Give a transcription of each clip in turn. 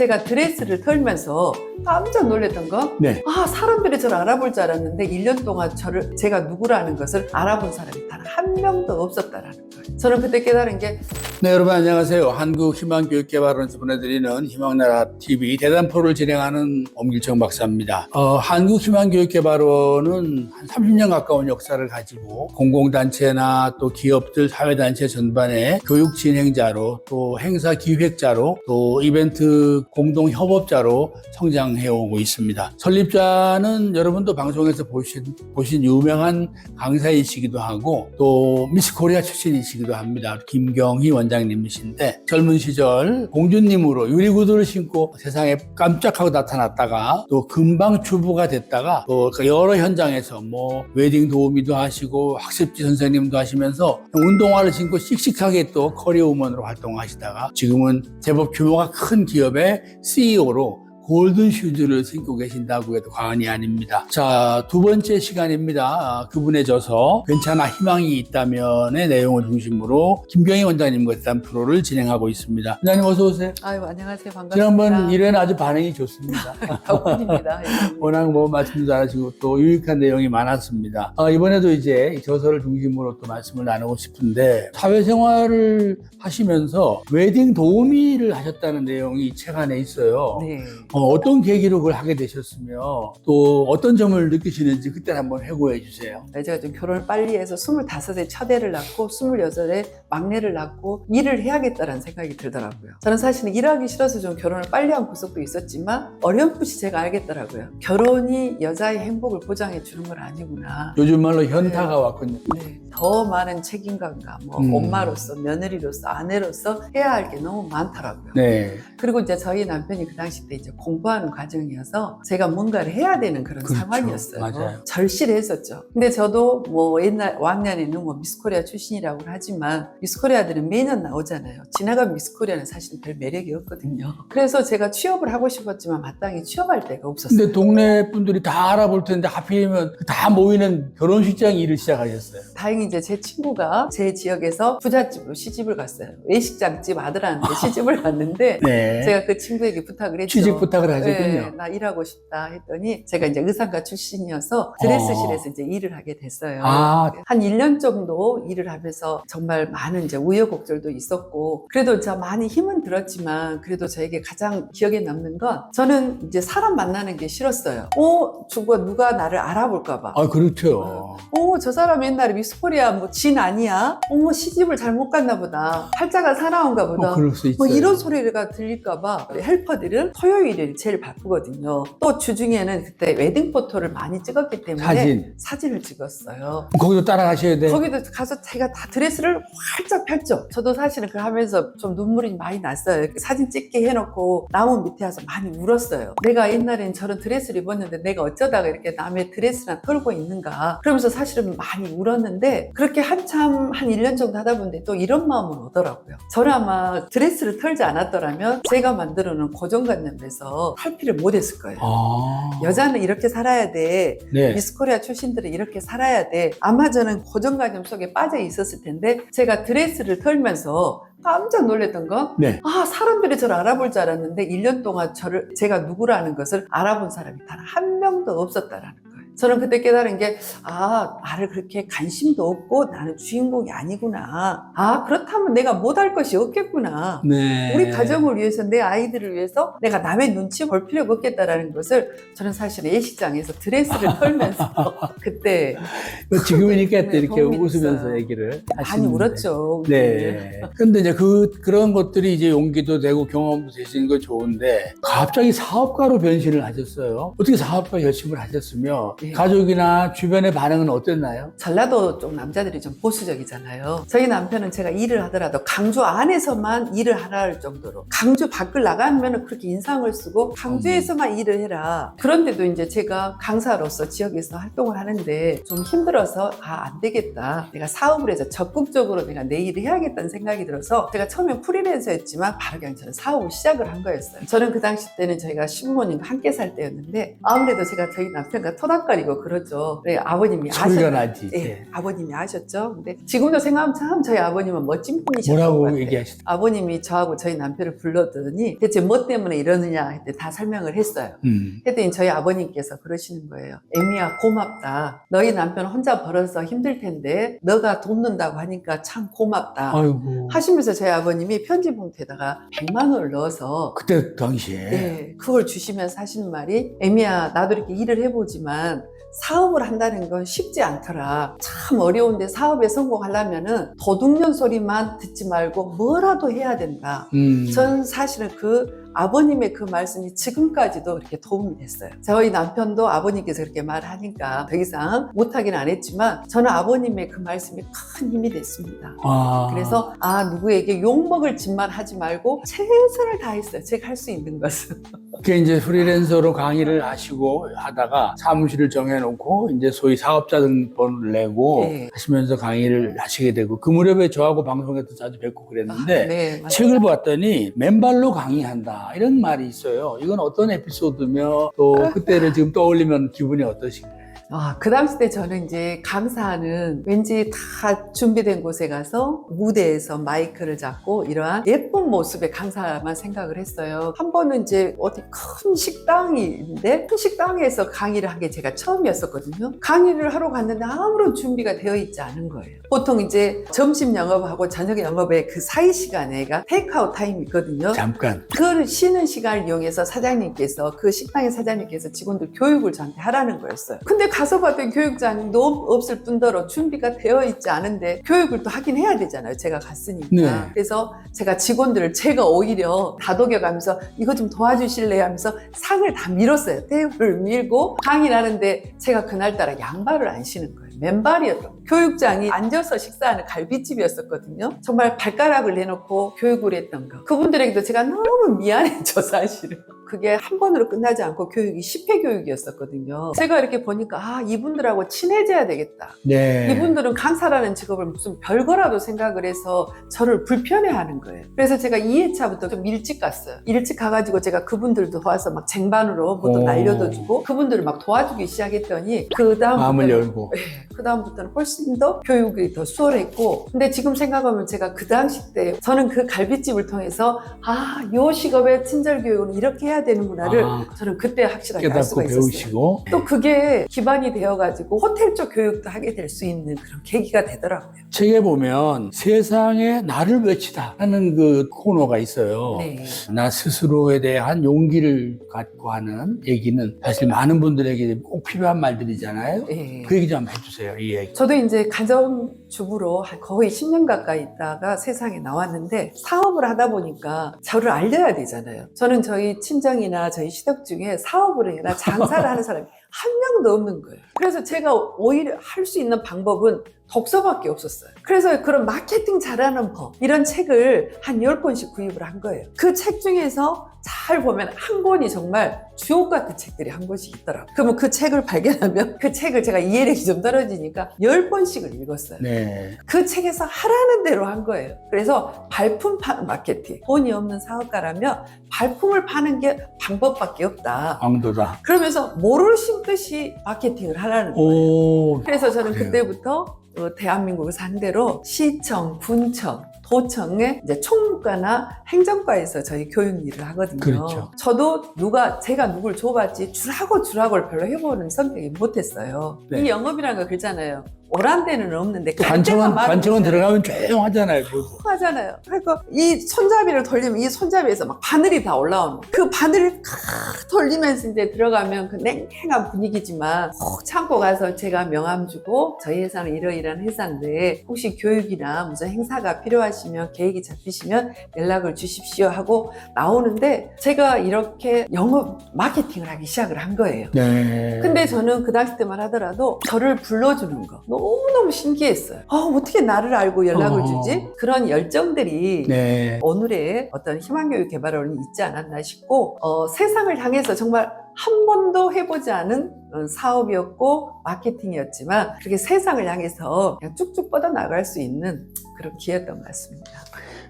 제가 드레스를 털면서 깜짝 놀랐던 건 네. 아, 사람들이 저를 알아볼 줄 알았는데 1년 동안 저를 제가 누구라는 것을 알아본 사람이 단 한 명도 없었다라는 거예요. 저는 그때 깨달은 게 네, 여러분 안녕하세요. 한국 희망 교육 개발원에서 보내드리는 희망나라 TV 대단포를 진행하는 엄길청 박사입니다. 어, 한국 희망 교육 개발원은 한 30년 가까운 역사를 가지고 공공단체나 또 기업들, 사회단체 전반의 교육 진행자로 또 행사 기획자로 또 이벤트 공동 협업자로 성장해 오고 있습니다. 설립자는 여러분도 방송에서 보신, 보신 유명한 강사이시기도 하고 또 미스 코리아 출신이시기도 합니다. 김경희 원장님이신데 젊은 시절 공주님으로 유리구두를 신고 세상에 깜짝하고 나타났다가 또 금방 주부가 됐다가 또그 여러 현장에서 뭐 웨딩 도우미도 하시고 학습지 선생님도 하시면서 운동화를 신고 씩씩하게 또 커리어우먼으로 활동하시다가 지금은 제법 규모가 큰 기업의 CEO로 골든 슈즈를 신고 계신다고 해도 과언이 아닙니다. 자, 두 번째 시간입니다. 아, 그분의 저서 괜찮아 희망이 있다면의 내용을 중심으로 김경희 원장님과 대담 프로를 진행하고 있습니다. 원장님 어서 오세요. 아유 안녕하세요 반갑습니다. 지난번 1회는 아주 반응이 좋습니다. 덕분입니다. 예. 워낙 뭐 말씀도 잘하시고 또 유익한 내용이 많았습니다. 아, 이번에도 이제 이 저서를 중심으로 또 말씀을 나누고 싶은데 사회생활을 하시면서 웨딩 도우미를 하셨다는 내용이 이책 안에 있어요. 네. 어, 떤 계기로 그걸 하게 되셨으며 또 어떤 점을 느끼시는지 그때 한번 해고해 주세요. 네, 제가 좀 결혼을 빨리 해서 25세 첫애를 낳고 26에 막내를 낳고 일을 해야겠다라는 생각이 들더라고요. 저는 사실은 일하기 싫어서 좀 결혼을 빨리 한 구석도 있었지만 어렴풋이 제가 알겠더라고요. 결혼이 여자의 행복을 보장해 주는 건 아니구나. 요즘 말로 현타가 왔군요. 네, 더 많은 책임감과 뭐 음. 엄마로서 며느리로서 아내로서 해야 할 게 너무 많더라고요. 네. 그리고 이제 저희 남편이 그 당시 때 이제 공부하는 과정이어서 제가 뭔가를 해야 되는 그런 그렇죠. 상황이었어요. 맞아요. 절실했었죠. 근데 저도 뭐 옛날 5학년에는 뭐 미스코리아 출신이라고 하지만 미스코리아들은 매년 나오잖아요. 지나간 미스코리아는 사실 별 매력이 없거든요. 그래서 제가 취업을 하고 싶었지만 마땅히 취업할 데가 없었어요. 근데 동네 분들이 다 알아볼 텐데 하필이면 다 모이는 결혼식장 일을 시작하셨어요. 다행히 이제 제 친구가 제 지역에서 부잣집으로 시집을 갔어요. 외식장집 아들한테 시집을 갔는데 네. 제가 그 친구에게 부탁을 했죠. 취직 부탁 을 하셨군요. 네, 나 일하고 싶다 했더니 제가 이제 의상가 출신이어서 드레스실에서 이제 일을 하게 됐어요. 아. 한 1년 정도 일을 하면서 정말 많은 이제 우여곡절도 있었고 그래도 진짜 많이 힘은 들었지만 그래도 저에게 가장 기억에 남는 건 저는 이제 사람 만나는 게 싫었어요. 어, 누가 누가 나를 알아볼까 봐. 아, 그렇죠. 어, 저 사람 옛날에 미스코리아 뭐 진 아니야? 어머, 시집을 잘못 갔나 보다. 팔자가 사나운가 보다. 어, 그럴 수 있어요. 뭐 이런 소리가 들릴까 봐 헬퍼들은 토요일 이 제일 바쁘거든요. 또 주중에는 그때 웨딩 포토를 많이 찍었기 때문에 사진. 사진을 찍었어요. 거기도 따라가셔야 돼. 거기도 가서 제가 다 드레스를 활짝 펼죠. 저도 사실은 그 하면서 좀 눈물이 많이 났어요. 이렇게 사진 찍게 해놓고 나무 밑에 와서 많이 울었어요. 내가 옛날엔 저런 드레스를 입었는데 내가 어쩌다가 이렇게 남의 드레스나 털고 있는가. 그러면서 사실은 많이 울었는데 그렇게 한참 한 1년 정도 하다 보는데 또 이런 마음은 오더라고요. 저는 아마 드레스를 털지 않았더라면 제가 만들어 놓은 고정관념에서 탈피를 못했을 거예요. 아. 여자는 이렇게 살아야 돼. 네. 미스코리아 출신들은 이렇게 살아야 돼. 아마 저는 고정관념 속에 빠져 있었을 텐데 제가 드레스를 털면서 깜짝 놀랐던 건 네. 아, 사람들이 저를 알아볼 줄 알았는데 1년 동안 저를 제가 누구라는 것을 알아본 사람이 단 한 명도 없었다라는. 저는 그때 깨달은 게, 아, 나를 그렇게 관심도 없고 나는 주인공이 아니구나. 아, 그렇다면 내가 못할 것이 없겠구나. 네. 우리 가정을 위해서 내 아이들을 위해서 내가 남의 눈치 볼 필요가 없겠다라는 것을 저는 사실 예식장에서 드레스를 털면서 그때 뭐 지금이니까 또 네, 이렇게 웃으면서 됐어요. 얘기를 많이. 울었죠. 네. 근데 이제 그, 그런 것들이 이제 용기도 되고 경험도 되시는 거 좋은데 갑자기 사업가로 변신을 하셨어요. 어떻게 사업가 결심을 하셨으며 네. 가족이나 주변의 반응은 어땠나요? 전라도 쪽 남자들이 좀 보수적이잖아요. 저희 남편은 제가 일을 하더라도 강주 안에서만 일을 하라 할 정도로 강주 밖을 나가면 그렇게 인상을 쓰고 강주에서만 일을 해라. 그런데도 이제 제가 강사로서 지역에서 활동을 하는데 좀 힘들어서 아 안 되겠다. 내가 사업을 해서 적극적으로 내가 내 일을 해야겠다는 생각이 들어서 제가 처음엔 프리랜서였지만 바로 그냥 저는 사업을 시작을 한 거였어요. 저는 그 당시 때는 저희가 시부모님과 함께 살 때였는데 아무래도 제가 저희 남편과 토닥 깜빡 거리고 그러죠. 네, 아버님이 소리가 아셨- 나지. 예, 예. 아버님이 아셨죠. 근데 지금도 생각하면 참 저희 아버님은 멋진 분이셨던 것 뭐라고 같아요. 얘기하시죠? 아버님이 저하고 저희 남편을 불렀더니 대체 뭐 때문에 이러느냐 했더니 다 설명을 했어요. 음. 했더니 저희 아버님께서 그러시는 거예요. 에미야 고맙다. 너희 남편 혼자 벌어서 힘들 텐데 너가 돕는다고 하니까 참 고맙다. 아이고. 하시면서 저희 아버님이 편지 봉투에다가 100만 원을 넣어서 그때 당시에 네, 그걸 주시면서 하시는 말이 에미야 나도 이렇게 일을 해보지만 사업을 한다는 건 쉽지 않더라. 참 어려운데 사업에 성공하려면은 도둑년 소리만 듣지 말고 뭐라도 해야 된다. 음. 전 사실은 그 아버님의 그 말씀이 지금까지도 그렇게 도움이 됐어요. 저희 남편도 아버님께서 그렇게 말하니까 더 이상 못하긴 안 했지만 저는 아버님의 그 말씀이 큰 힘이 됐습니다. 아. 그래서 아 누구에게 욕먹을 짓만 하지 말고 최선을 다했어요. 제가 할 수 있는 것은. 그게 이제 프리랜서로 강의를 하시고 하다가 사무실을 정해놓고 이제 소위 사업자 등본을 내고 네. 하시면서 강의를 하시게 되고 그 무렵에 저하고 방송에도 자주 뵙고 그랬는데 네, 맞아요. 책을 봤더니 맨발로 강의한다 이런 말이 있어요. 이건 어떤 에피소드며 또 그때를 지금 떠올리면 기분이 어떠신가요? 아, 그 당시 때 저는 이제 강사는 왠지 다 준비된 곳에 가서 무대에서 마이크를 잡고 이러한 예쁜 모습의 강사만 생각을 했어요. 한 번은 이제 어디 큰 식당인데 큰 식당에서 강의를 한 게 제가 처음이었었거든요. 강의를 하러 갔는데 아무런 준비가 되어 있지 않은 거예요. 보통 이제 점심 영업하고 저녁 영업의 그 사이 시간에가 테이크아웃 타임이 있거든요. 잠깐. 그 쉬는 시간을 이용해서 사장님께서 그 식당의 사장님께서 직원들 교육을 저한테 하라는 거였어요. 근데 가서 봤더니 교육장도 없을 뿐더러 준비가 되어 있지 않은데 교육을 또 하긴 해야 되잖아요. 제가 갔으니까. 네. 그래서 제가 직원들을 제가 오히려 다독여가면서 이거 좀 도와주실래요 하면서 상을 다 밀었어요. 테이블을 밀고 강의를 하는데 제가 그날따라 양발을 안 신은 거예요. 맨발이었던. 교육장이 앉아서 식사하는 갈비집이었었거든요. 정말 발가락을 내놓고 교육을 했던 거. 그분들에게도 제가 너무 미안했죠, 사실은. 그게 한 번으로 끝나지 않고 교육이 10회 교육이었었거든요. 제가 이렇게 보니까 아 이분들하고 친해져야 되겠다. 네. 이분들은 강사라는 직업을 무슨 별거라도 생각을 해서 저를 불편해하는 거예요. 그래서 제가 2회차부터 좀 일찍 갔어요. 일찍 가가지고 제가 그분들도 와서 막 쟁반으로 뭐도 오. 날려도 주고 그분들을 막 도와주기 시작했더니 그 다음 마음을 열고. 그 다음부터는 훨씬 더 교육이 더 수월했고 근데 지금 생각하면 제가 그 당시 때 저는 그 갈비집을 통해서 아 요 직업의 친절 교육은 이렇게 해야 되는구나를 아, 저는 그때 확실하게 알 수가 깨닫고 있었어요. 배우시고. 또 그게 기반이 되어 가지고 호텔 쪽 교육도 하게 될 수 있는 그런 계기가 되더라고요. 책에 보면 세상에 나를 외치다 하는 그 코너가 있어요. 네. 나 스스로에 대한 용기를 갖고 하는 얘기는 사실 많은 분들에게 꼭 필요한 말들이잖아요. 네. 그 얘기 좀 해주세요. 이 얘기. 저도 이제 가정주부로 한 거의 10년 가까이 있다가 세상에 나왔는데 사업을 하다 보니까 저를 알려야 되잖아요. 저는 저희 친정이나 저희 시댁 중에 사업을 해나 장사를 하는 사람이 한 명도 없는 거예요. 그래서 제가 오히려 할 수 있는 방법은 독서밖에 없었어요. 그래서 그런 마케팅 잘하는 법, 이런 책을 한 10권씩 구입을 한 거예요. 그 책 중에서 잘 보면 한 권이 정말 주옥 같은 책들이 한 권씩 있더라고요. 그러면 그 책을 발견하면 그 책을 제가 이해력이 좀 떨어지니까 10번씩을 읽었어요. 네. 그 책에서 하라는 대로 한 거예요. 그래서 발품 파는 마케팅. 돈이 없는 사업가라면 발품을 파는 게 방법밖에 없다. 왕도다. 그러면서 모를 심듯이 마케팅을 하라는 거예요. 오. 그래서 저는 그래요. 그때부터 어, 대한민국을 상대로 시청, 군청, 도청의 이제 총무과나 행정과에서 저희 교육 일을 하거든요. 그렇죠. 저도 누가 제가 누굴 줘봤지 줄하고 줄하고를 별로 해보는 선택이 못했어요. 네. 이 영업이라는 거 그렇잖아요. 오란 데는 없는데 관청은 관청은 들어가면 조용하잖아요. 하잖아요. 그러니까 이 손잡이를 돌리면 이 손잡이에서 막 바늘이 다 올라오는. 그 바늘을 칵 돌리면서 이제 들어가면 그 냉랭한 분위기지만 꼭 참고 가서 제가 명함 주고 저희 회사는 이러이러한 회사인데 혹시 교육이나 무슨 행사가 필요하시면 계획이 잡히시면 연락을 주십시오 하고 나오는데 제가 이렇게 영업 마케팅을 하기 시작을 한 거예요. 네. 근데 저는 그 당시 때만 하더라도 저를 불러주는 거 너무너무 신기했어요. 아, 어떻게 나를 알고 연락을 어. 주지? 그런 열정들이 네. 오늘의 어떤 희망교육 개발원이 있지 않았나 싶고 어, 세상을 향해서 정말 한 번도 해보지 않은 어, 사업이었고 마케팅이었지만 그렇게 세상을 향해서 그냥 쭉쭉 뻗어나갈 수 있는 그런 기회였던 것 같습니다.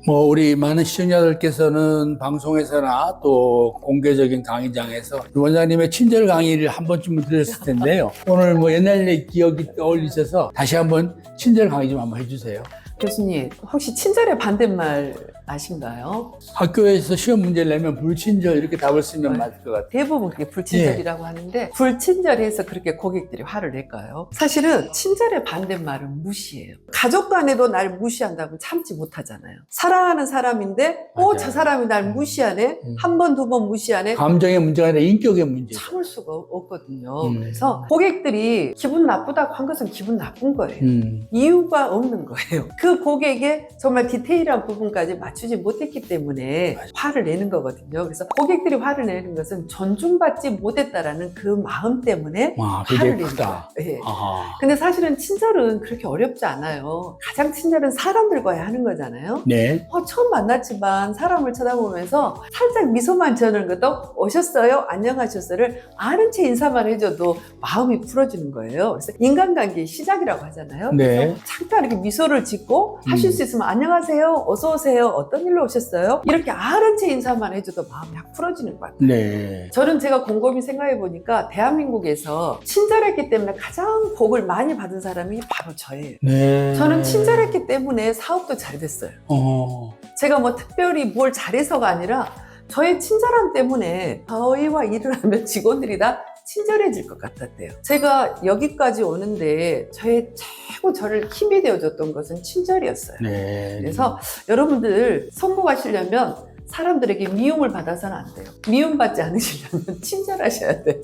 뭐 우리 많은 시청자들께서는 방송에서나 또 공개적인 강의장에서 원장님의 친절 강의를 한 번쯤은 들었을 텐데요. 오늘 뭐 옛날 의 기억이 떠올리셔서 다시 한번 친절 강의 좀 한번 해주세요. 교수님, 혹시 친절의 반대말 아신가요? 학교에서 시험 문제를 내면 불친절 이렇게 답을 쓰면 네. 맞을 것 같아요. 대부분 그게 불친절이라고 하는데 불친절해서 그렇게 고객들이 화를 낼까요? 사실은 친절의 반대말은 무시예요. 가족 간에도 날 무시한다면 참지 못하잖아요. 사랑하는 사람인데 어 맞아요. 저 사람이 날 무시하네 음. 한 번 두 번 무시하네 감정의 문제가 아니라 인격의 문제. 참을 수가 없거든요. 음. 그래서 고객들이 기분 나쁘다고 한 것은 기분 나쁜 거예요. 음. 이유가 없는 거예요. 그 고객의 정말 디테일한 부분까지 맞 추지 못했기 때문에. 화를 내는 거거든요. 그래서 고객들이 화를 내는 것은 존중받지 못했다라는 그 마음 때문에 와, 화를 내는. 거예요. 예. 아하. 근데 사실은 친절은 그렇게 어렵지 않아요. 가장 친절은 사람들과의 하는 거잖아요. 네. 어, 처음 만났지만 사람을 쳐다보면서 살짝 미소만 지어는 것도 오셨어요? 안녕하셨어요를 아는 채 인사만 해줘도 마음이 풀어지는 거예요. 그래서 인간관계의 시작이라고 하잖아요. 네. 그래서 잠깐 이렇게 미소를 짓고 하실 음. 수 있으면 안녕하세요, 어서 오세요, 어떤 일로 오셨어요? 이렇게 아는 채 인사만 해줘도 마음이 확 풀어지는 것 같아요. 네. 저는 제가 곰곰이 생각해 보니까 대한민국에서 친절했기 때문에 가장 복을 많이 받은 사람이 바로 저예요. 네. 저는 친절했기 때문에 사업도 잘 됐어요. 어. 제가 뭐 특별히 뭘 잘해서가 아니라 저의 친절함 때문에 저희와 일을 하면 직원들이 다 친절해질 것 같았대요. 제가 여기까지 오는데 저의 최고 저를 힘이 되어줬던 것은 친절이었어요. 네. 그래서 여러분들 성공하시려면 사람들에게 미움을 받아서는 안 돼요. 미움받지 않으시려면 친절하셔야 돼요.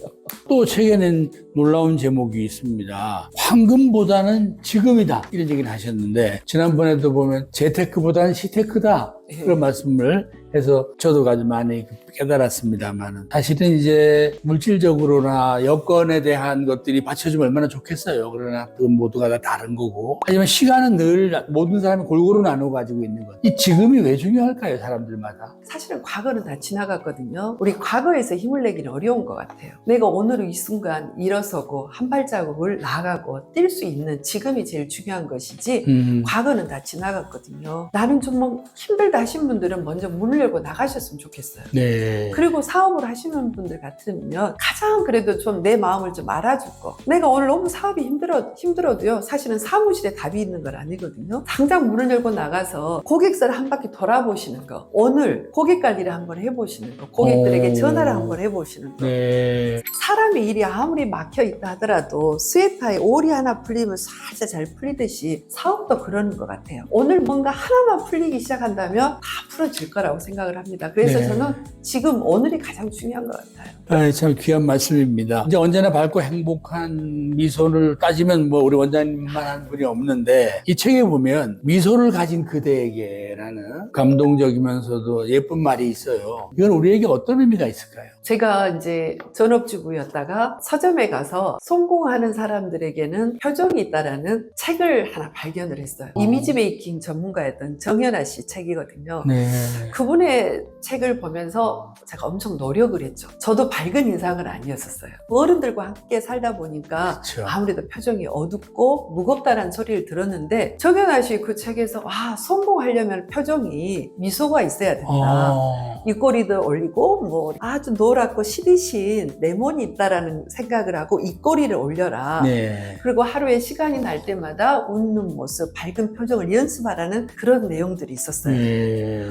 또 책에는 놀라운 제목이 있습니다. 황금보다는 지금이다. 이런 얘기를 하셨는데, 지난번에도 보면 재테크보다는 시테크다. 예. 그런 말씀을 해서 저도 아주 많이 깨달았습니다만은 사실은 이제 물질적으로나 여건에 대한 것들이 받쳐주면 얼마나 좋겠어요. 그러나 그 모두가 다 다른 거고. 하지만 시간은 늘 모든 사람이 골고루 나누어 가지고 있는 것. 이 지금이 왜 중요할까요, 사람들마다? 사실은 과거는 다 지나갔거든요. 우리 과거에서 힘을 내기는 어려운 것 같아요. 내가 오늘 이 순간 일어서고 한 발자국을 나가고 뛸 수 있는 지금이 제일 중요한 것이지 음. 과거는 다 지나갔거든요. 나는 좀 뭐 힘들다 하신 분들은 먼저 문을 열고 나가셨으면 좋겠어요. 네. 그리고 사업을 하시는 분들 같으면 가장 그래도 좀 내 마음을 좀 알아줄 거. 내가 오늘 너무 사업이 힘들어, 힘들어도요. 사실은 사무실에 답이 있는 건 아니거든요. 당장 문을 열고 나가서 고객사를 한 바퀴 돌아보시는 거. 오늘 고객 관리를 한번 해보시는 거. 고객들에게 오. 전화를 한번 해보시는 거. 네. 사람의 일이 아무리 막혀 있다 하더라도 스웨터에 올이 하나 풀리면 살짝 잘 풀리듯이 사업도 그러는 것 같아요. 오늘 뭔가 하나만 풀리기 시작한다면 다 풀어질 거라고 생각을 합니다. 그래서 네. 저는 지금 오늘이 가장 중요한 것 같아요. 아, 참 귀한 말씀입니다. 이제 언제나 밝고 행복한 미소를 따지면 뭐 우리 원장님만 한 분이 없는데 이 책에 보면 미소를 가진 그대에게라는 감동적이면서도 예쁜 말이 있어요. 이건 우리에게 어떤 의미가 있을까요? 제가 이제 전업주부였다가 서점에 가서 성공하는 사람들에게는 표정이 있다라는 책을 하나 발견을 했어요. 어. 이미지 메이킹 전문가였던 정연아 씨 책이거든요. 네. 그분의 책을 보면서 제가 엄청 노력을 했죠. 저도 밝은 인상은 아니었었어요. 어른들과 함께 살다 보니까 그렇죠. 아무래도 표정이 어둡고 무겁다는 소리를 들었는데 정연아 씨 그 책에서 와 성공하려면 표정이 미소가 있어야 된다. 어. 입꼬리도 올리고 뭐 아주 노랗고 시리신 레몬이 있다라는 생각을 하고 입꼬리를 올려라. 네. 그리고 하루에 시간이 날 때마다 웃는 모습, 밝은 표정을 연습하라는 그런 내용들이 있었어요. 네.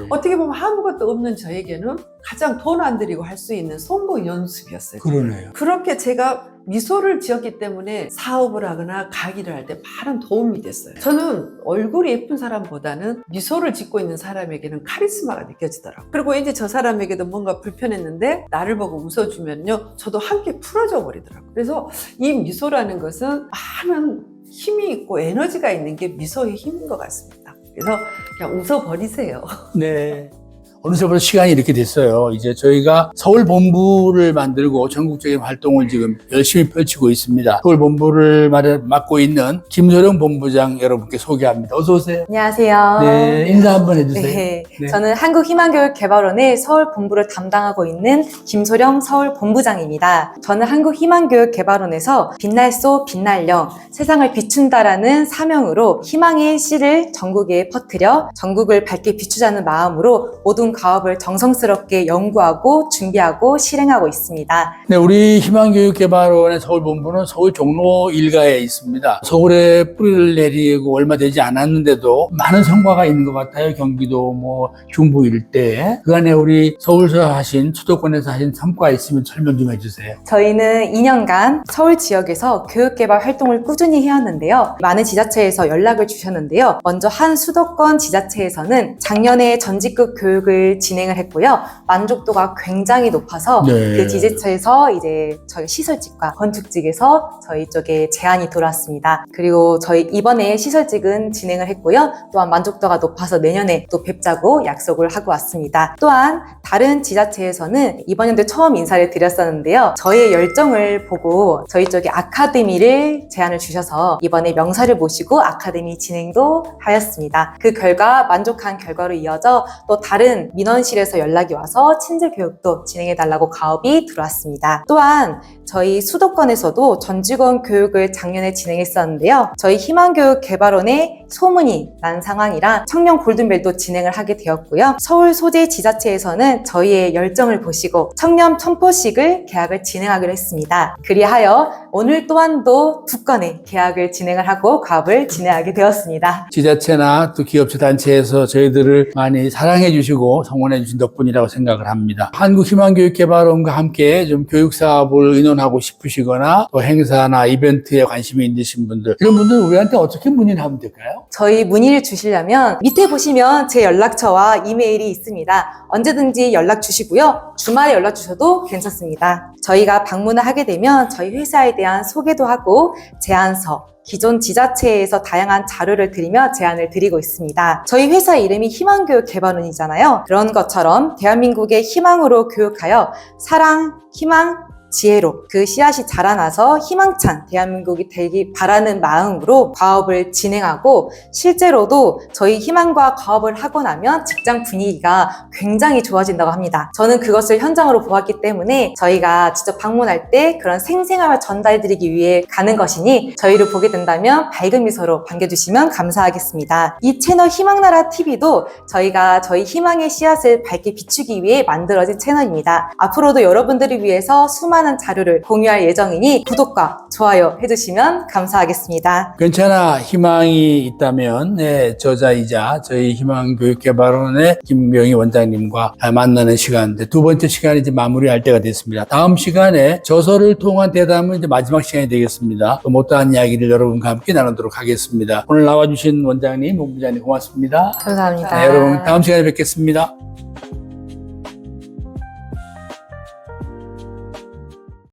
어떻게 보면 아무것도 없는 저에게는 가장 돈 안 들이고 할 수 있는 성공 연습이었어요. 그러네요. 그렇게 제가 미소를 지었기 때문에 사업을 하거나 강의를 할 때 많은 도움이 됐어요. 저는 얼굴이 예쁜 사람보다는 미소를 짓고 있는 사람에게는 카리스마가 느껴지더라고요. 그리고 이제 저 사람에게도 뭔가 불편했는데 나를 보고 웃어주면요. 저도 함께 풀어져 버리더라고요. 그래서 이 미소라는 것은 많은 힘이 있고 에너지가 있는 게 미소의 힘인 것 같습니다. 그래서 그냥 웃어버리세요. 네. 어느새부터 시간이 이렇게 됐어요. 이제 저희가 서울 본부를 만들고 전국적인 활동을 지금 열심히 펼치고 있습니다. 서울 본부를 말- 맡고 있는 김소령 본부장 여러분께 소개합니다. 어서 오세요. 안녕하세요. 네, 인사 한번 해주세요. 네, 네. 저는 한국희망교육개발원의 서울 본부를 담당하고 있는 김소령 서울 본부장입니다. 저는 한국희망교육개발원에서 빛날소 빛날령 세상을 비춘다라는 사명으로 희망의 씨를 전국에 퍼뜨려 전국을 밝게 비추자는 마음으로 모든 가업을 정성스럽게 연구하고 준비하고 실행하고 있습니다. 네, 우리 희망교육개발원의 서울 본부는 서울 종로 일가에 있습니다. 서울에 뿌리를 내리고 얼마 되지 않았는데도 많은 성과가 있는 것 같아요. 경기도 뭐 중부 일대에. 그 안에 우리 서울서 하신 수도권에서 하신 성과 있으면 설명 좀 해주세요. 저희는 2년간 서울 지역에서 교육개발 활동을 꾸준히 해왔는데요. 많은 지자체에서 연락을 주셨는데요. 먼저 한 수도권 지자체에서는 작년에 전직급 교육을 진행을 했고요. 만족도가 굉장히 높아서 네. 그 지자체에서 이제 저희 시설직과 건축직에서 저희 쪽에 제안이 들어왔습니다. 그리고 저희 이번에 시설직은 진행을 했고요. 또한 만족도가 높아서 내년에 또 뵙자고 약속을 하고 왔습니다. 또한 다른 지자체에서는 이번 연도 처음 인사를 드렸었는데요. 저희의 열정을 보고 저희 쪽에 아카데미를 제안을 주셔서 이번에 명사를 모시고 아카데미 진행도 하였습니다. 그 결과 만족한 결과로 이어져 또 다른 민원실에서 연락이 와서 친절 교육도 진행해달라고 가업이 들어왔습니다. 또한 저희 수도권에서도 전 직원 교육을 작년에 진행했었는데요. 저희 희망교육 개발원에 소문이 난 상황이라 청년 골든벨도 진행을 하게 되었고요. 서울 소재 지자체에서는 저희의 열정을 보시고 청년 첨포식을 계약을 진행하기로 했습니다. 그리하여 오늘 또한도 두 건의 계약을 진행을 하고 가업을 진행하게 되었습니다. 지자체나 또 기업체 단체에서 저희들을 많이 사랑해 주시고 성원해 주신 덕분이라고 생각을 합니다. 한국희망교육개발원과 함께 좀 교육 사업을 의논하고 싶으시거나 또 행사나 이벤트에 관심이 있으신 분들 이런 분들 우리한테 어떻게 문의를 하면 될까요? 저희 문의를 주시려면 밑에 보시면 제 연락처와 이메일이 있습니다. 언제든지 연락 주시고요. 주말에 연락 주셔도 괜찮습니다. 저희가 방문을 하게 되면 저희 회사에 대한 소개도 하고 제안서, 기존 지자체에서 다양한 자료를 드리며 제안을 드리고 있습니다. 저희 회사 이름이 희망교육개발원이잖아요. 그런 것처럼 대한민국의 희망으로 교육하여 사랑, 희망, 지혜로 그 씨앗이 자라나서 희망찬 대한민국이 되기 바라는 마음으로 과업을 진행하고 실제로도 저희 희망과 과업을 하고 나면 직장 분위기가 굉장히 좋아진다고 합니다. 저는 그것을 현장으로 보았기 때문에 저희가 직접 방문할 때 그런 생생함을 전달드리기 위해 가는 것이니 저희를 보게 된다면 밝은 미소로 반겨주시면 감사하겠습니다. 이 채널 희망나라 TV도 저희가 저희 희망의 씨앗을 밝게 비추기 위해 만들어진 채널입니다. 앞으로도 여러분들을 위해서 수많은 자료를 공유할 예정이니 구독과 좋아요 해주시면 감사하겠습니다. 괜찮아 희망이 있다면 네, 저자이자 저희 희망교육개발원의 김명희 원장님과 만나는 시간 네, 두 번째 시간이 이제 마무리할 때가 됐습니다. 다음 시간에 저서를 통한 대담은 이제 마지막 시간이 되겠습니다. 또 못다한 이야기를 여러분과 함께 나누도록 하겠습니다. 오늘 나와주신 원장님, 본부장님 고맙습니다. 감사합니다. 네, 여러분 다음 시간에 뵙겠습니다.